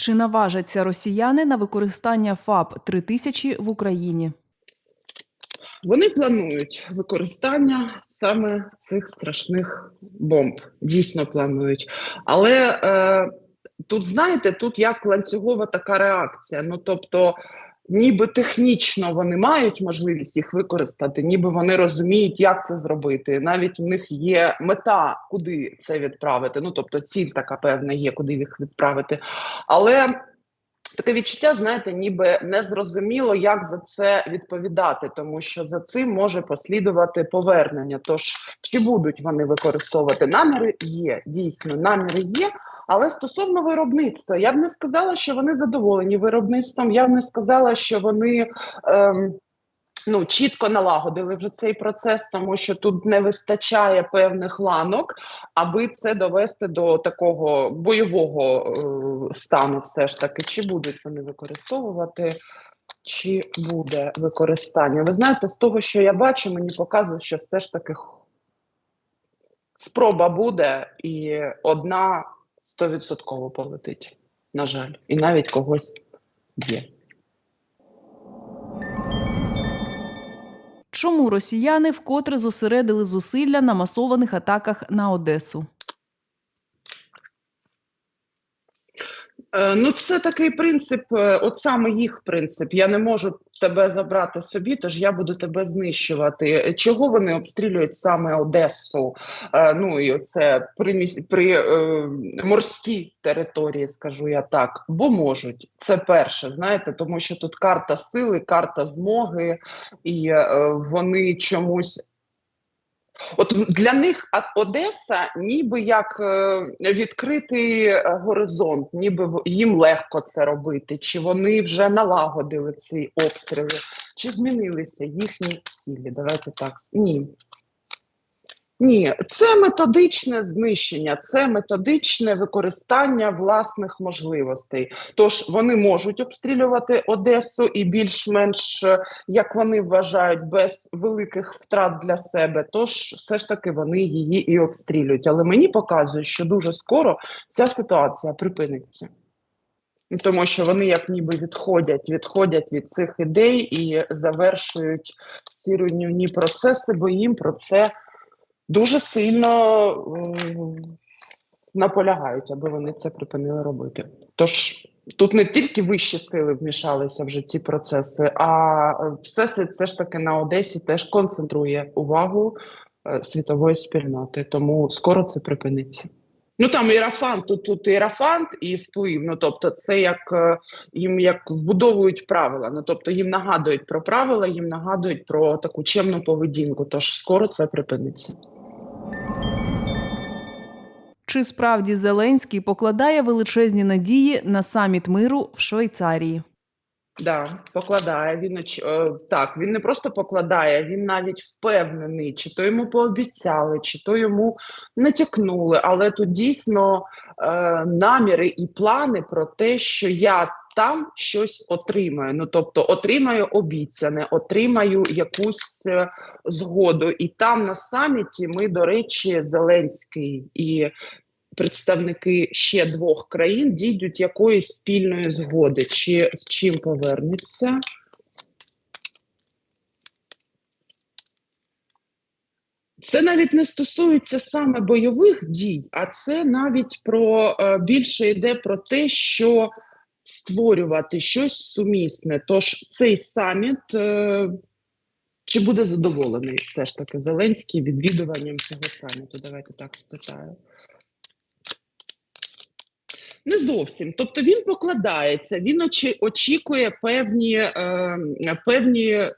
Чи наважаться росіяни на використання ФАБ 3000 в Україні? Вони планують використання саме цих страшних бомб. Дійсно планують. Але е, тут, знаєте, тут як ланцюгова така реакція. Ну тобто, ніби технічно вони мають можливість їх використати, ніби вони розуміють, як це зробити. Навіть у них є мета, куди це відправити. Ну тобто, ціль така певна є, куди їх відправити. Але таке відчуття, знаєте, ніби незрозуміло, як за це відповідати, тому що за цим може послідувати повернення. Тож чи будуть вони використовувати наміри? Є дійсно наміри є. Але стосовно виробництва, я б не сказала, що вони задоволені виробництвом. Я б не сказала, що вони. Ем, Ну, чітко налагодили вже цей процес, тому що тут не вистачає певних ланок, аби це довести до такого бойового е, стану, все ж таки, чи будуть вони використовувати, чи буде використання. Ви знаєте, з того, що я бачу, мені показує, що все ж таки спроба буде, і одна стовідсотково полетить, на жаль, і навіть когось є. Чому росіяни вкотре зосередили зусилля на масованих атаках на Одесу? Е, Ну, це такий принцип, е, от саме їх принцип. Я не можу тебе забрати собі, тож я буду тебе знищувати. Чого вони обстрілюють саме Одесу? Е, Ну і оце при, при е, морській території, скажу я так, бо можуть. Це перше, знаєте, тому що тут карта сили, карта змоги, і е, вони чомусь От для них Одеса ніби як е, відкритий е, горизонт, ніби їм легко це робити. Чи вони вже налагодили ці обстріли, чи змінилися їхні цілі? Давайте так. Ні. Ні, це методичне знищення, це методичне використання власних можливостей. Тож вони можуть обстрілювати Одесу і більш-менш, е, як вони вважають, без великих втрат для себе. Тож все ж таки вони її і обстрілюють. Але мені показує, що дуже скоро ця ситуація припиниться. Тому що вони як ніби відходять, відходять від цих ідей і завершують ці руйнівні процеси, бо їм про це дуже сильно наполягають, аби вони це припинили робити. Тож тут не тільки вищі сили вмішалися вже ці процеси, а все все ж таки на Одесі теж концентрує увагу е, світової спільноти. Тому скоро це припиниться. Ну там ірафант, тут, тут ірафант і вплив. Ну тобто, це як е, їм як вбудовують правила. Ну тобто їм нагадують про правила, їм нагадують про таку чемну поведінку. Тож скоро це припиниться. Чи справді Зеленський покладає величезні надії на саміт миру в Швейцарії? Да, покладає. Він е, так, він не просто покладає, він навіть впевнений, чи то йому пообіцяли, чи то йому натякнули. Але тут дійсно е, наміри і плани про те, що я там щось отримаю. Ну тобто отримаю обіцяне, отримаю якусь е, згоду. І там на саміті ми, до речі, Зеленський і представники ще двох країн дійдуть якоїсь спільної згоди, чи з чим повернеться. Це навіть не стосується саме бойових дій, а це навіть про е, більше йде про те, що створювати щось сумісне. Тож цей саміт е, чи буде задоволений все ж таки Зеленський відвідуванням цього саміту? Давайте так спитаю. Не зовсім. Тобто він покладається, він очі, очікує певні, е, певні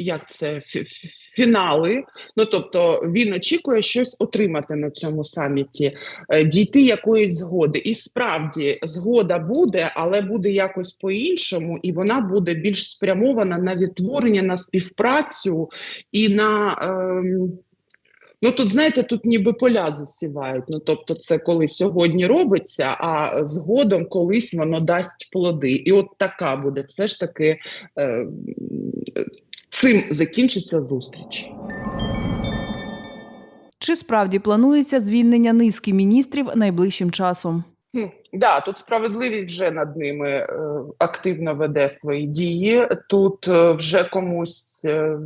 як це, фі- фі- фінали. Ну тобто він очікує щось отримати на цьому саміті, е, дійти якоїсь згоди. І справді згода буде, але буде якось по-іншому, і вона буде більш спрямована на відтворення, на співпрацю і на. ем, Ну тут знаєте, тут ніби поля засівають. Ну тобто, це коли сьогодні робиться, а згодом колись воно дасть плоди. І от така буде все ж таки е, цим закінчиться зустріч. Чи справді планується звільнення низки міністрів найближчим часом? Хм, Да, тут справедливість вже над ними е, активно веде свої дії. Тут е, вже комусь е,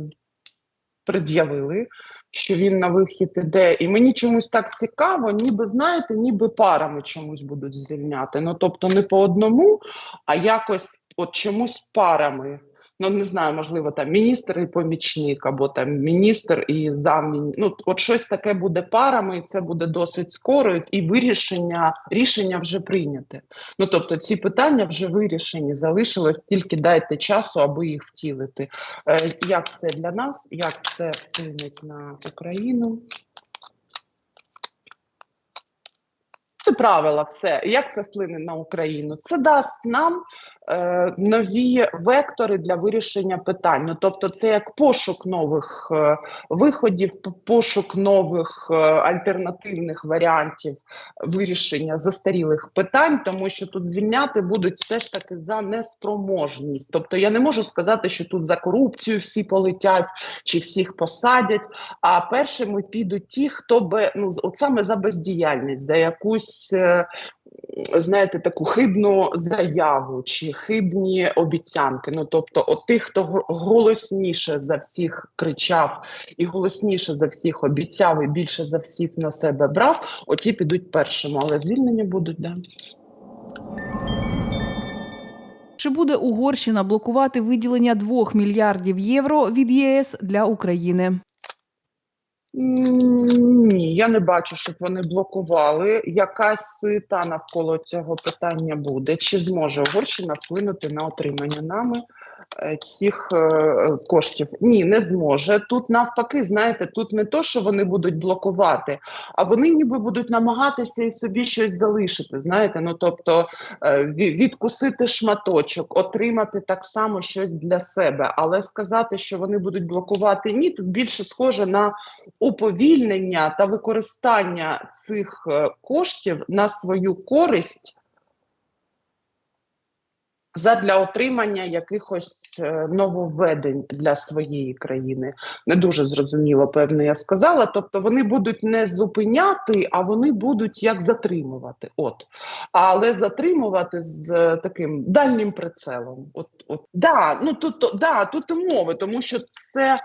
пред'явили, що він на вихід іде. І мені чомусь так цікаво, ніби знаєте, ніби парами чомусь будуть звільняти. Ну тобто не по одному, а якось от чомусь парами. Ну, не знаю, можливо, там міністр і помічник, або там міністр і заммін. Ну, от щось таке буде парами, і це буде досить скоро, і вирішення рішення вже прийняте. Ну тобто ці питання вже вирішені, залишилось тільки дайте часу, аби їх втілити. Е, як це для нас, як це вплинуть на Україну? Це правила, все. Як це вплине на Україну? Це дасть нам е, нові вектори для вирішення питань. Ну, тобто, це як пошук нових е, виходів, пошук нових е, альтернативних варіантів вирішення застарілих питань, тому що тут звільняти будуть все ж таки за неспроможність. Тобто, я не можу сказати, що тут за корупцію всі полетять чи всіх посадять. А першими підуть ті, хто би ну от саме за бездіяльність, за якусь. Е, Знаєте, таку хибну заяву чи хибні обіцянки. Ну тобто, от тих, хто голосніше за всіх кричав і голосніше за всіх обіцяв, і більше за всіх на себе брав, оті підуть першими, але звільнення будуть да. Чи буде Угорщина блокувати виділення 2 мільярдів євро від ЄС для України? Ні, я не бачу, щоб вони блокували. Якась суєта навколо цього питання буде. Чи зможе Угорщина вплинути на отримання нами е, цих е, коштів? Ні, не зможе. Тут навпаки, знаєте, тут не то, що вони будуть блокувати, а вони ніби будуть намагатися і собі щось залишити. Знаєте, ну тобто е, відкусити шматочок, отримати так само щось для себе. Але сказати, що вони будуть блокувати, ні, тут більше схоже на уповільнення та використання цих е, коштів на свою користь задля отримання якихось е, нововведень для своєї країни. Не дуже зрозуміло, певно, я сказала. Тобто вони будуть не зупиняти, а вони будуть як затримувати. От. Але затримувати з е, таким дальнім прицелом. От, от. Да, ну тут, да, тут і мови, тому що це.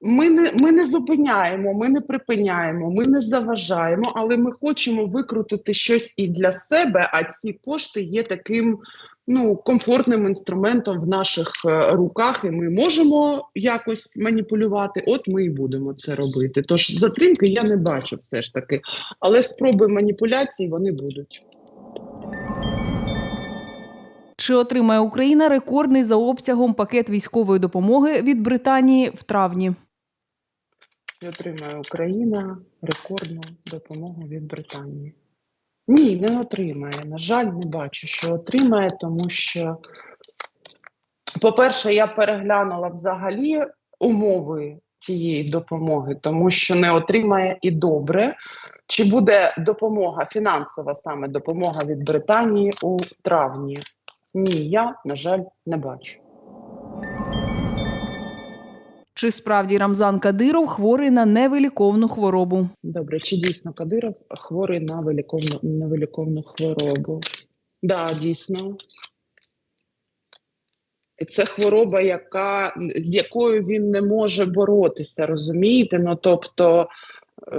Ми не, ми не зупиняємо, ми не припиняємо, ми не заважаємо, але ми хочемо викрутити щось і для себе. А ці кошти є таким ну комфортним інструментом в наших е, руках, і ми можемо якось маніпулювати. От ми і будемо це робити. Тож затримки я не бачу, все ж таки, але спроби маніпуляцій вони будуть. Чи отримає Україна рекордний за обсягом пакет військової допомоги від Британії в травні? І отримає Україна рекордну допомогу від Британії. Ні, не отримає. На жаль, не бачу, що отримає, тому що, по-перше, я переглянула взагалі умови цієї допомоги, тому що не отримає і добре. Чи буде допомога, фінансова саме допомога від Британії у травні? Ні, я, на жаль, не бачу. Чи справді Рамзан Кадиров хворий на невиліковну хворобу? Добре, чи дійсно Кадиров хворий на виліковну, невиліковну хворобу? Да, дійсно. Це хвороба, яка, з якою він не може боротися, розумієте? Ну, тобто, е,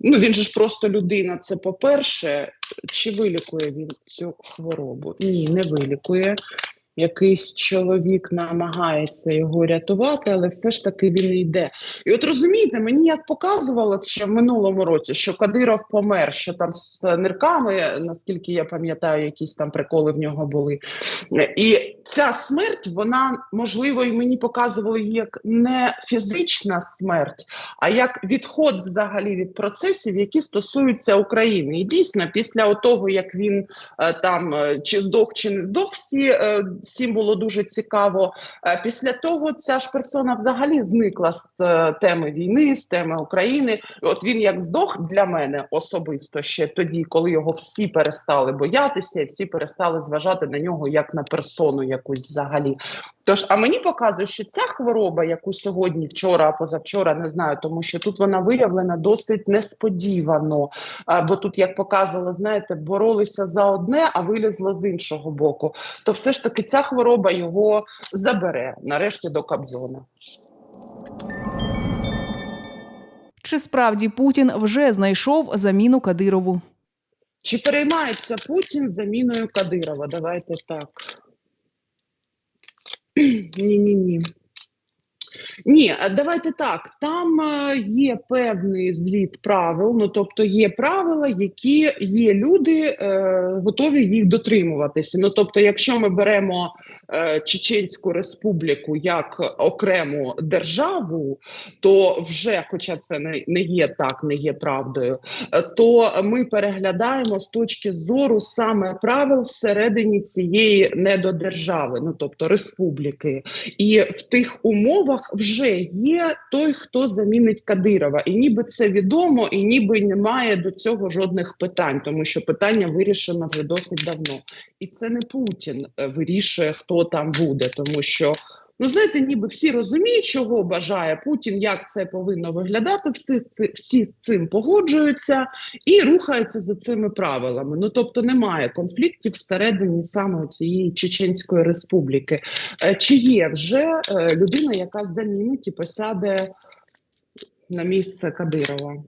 ну, він же ж просто людина, це по-перше. Чи вилікує він цю хворобу? Ні, не вилікує. Якийсь чоловік намагається його рятувати, але все ж таки він йде. І от розумієте, мені як показувало ще в минулому році, що Кадиров помер, що там з нирками, наскільки я пам'ятаю, якісь там приколи в нього були. І ця смерть, вона можливо, і мені показувала як не фізична смерть, а як відход взагалі від процесів, які стосуються України. І дійсно, після того, як він е, там е, чи здох, чи не здох, всі е, всім було дуже цікаво. Е, Після того ця ж персона взагалі зникла з е, теми війни, з теми України. От він як здох для мене особисто ще тоді, коли його всі перестали боятися, і всі перестали зважати на нього як на персону якусь взагалі. Тож, а мені показує, що ця хвороба, яку сьогодні, вчора, позавчора не знаю, тому що тут вона виявлена досить несподівано. Бо тут, як показували, знаєте, боролися за одне, а вилізло з іншого боку. То все ж таки ця хвороба його забере нарешті до Кобзона. Чи справді Путін вже знайшов заміну Кадирову? Чи переймається Путін заміною Кадирова? Давайте так. Ні, ні, ні. Ні, давайте так. Там е, є певний звіт правил. Ну тобто є правила, які є люди е, готові їх дотримуватися. Ну тобто, якщо ми беремо е, Чеченську Республіку як окрему державу, то вже, хоча це не, не є так, не є правдою, е, то ми переглядаємо з точки зору саме правил всередині цієї недодержави, ну тобто республіки. І в тих умовах вже є той, хто замінить Кадирова, і ніби це відомо, і ніби немає до цього жодних питань, тому що питання вирішено вже досить давно. І це не Путін е, вирішує, хто там буде, тому що. Ну, знаєте, ніби всі розуміють, чого бажає Путін, як це повинно виглядати. Всі, всі з цим погоджуються і рухаються за цими правилами. Ну тобто немає конфліктів всередині саме цієї Чеченської республіки. Е, Чи є вже е, людина, яка замінить і посяде на місце Кадирова?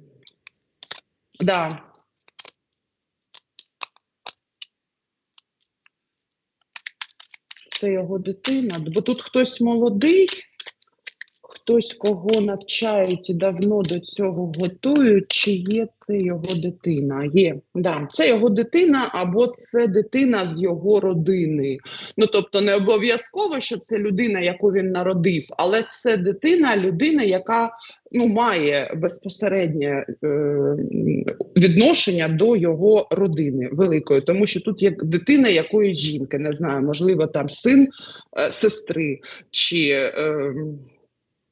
Да. Це його дитина, бо тут хтось молодий, хтось кого навчають і давно до цього готують, чи є це його дитина? Є, да. Це його дитина або це дитина з його родини. Ну тобто не обов'язково, що це людина, яку він народив, але це дитина, людина, яка ну має безпосереднє е, відношення до його родини великої, тому що тут є дитина якоїсь жінки, не знаю, можливо, там син е, сестри чи. Е,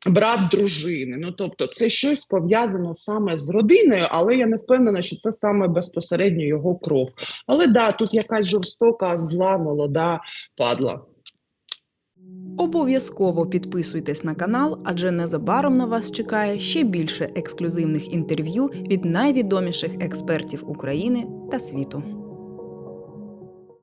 Брат дружини, ну тобто це щось пов'язано саме з родиною, але я не впевнена, що це саме безпосередньо його кров. Але да, тут якась жорстока, зла, молода падла. Обов'язково підписуйтесь на канал, адже незабаром на вас чекає ще більше ексклюзивних інтерв'ю від найвідоміших експертів України та світу.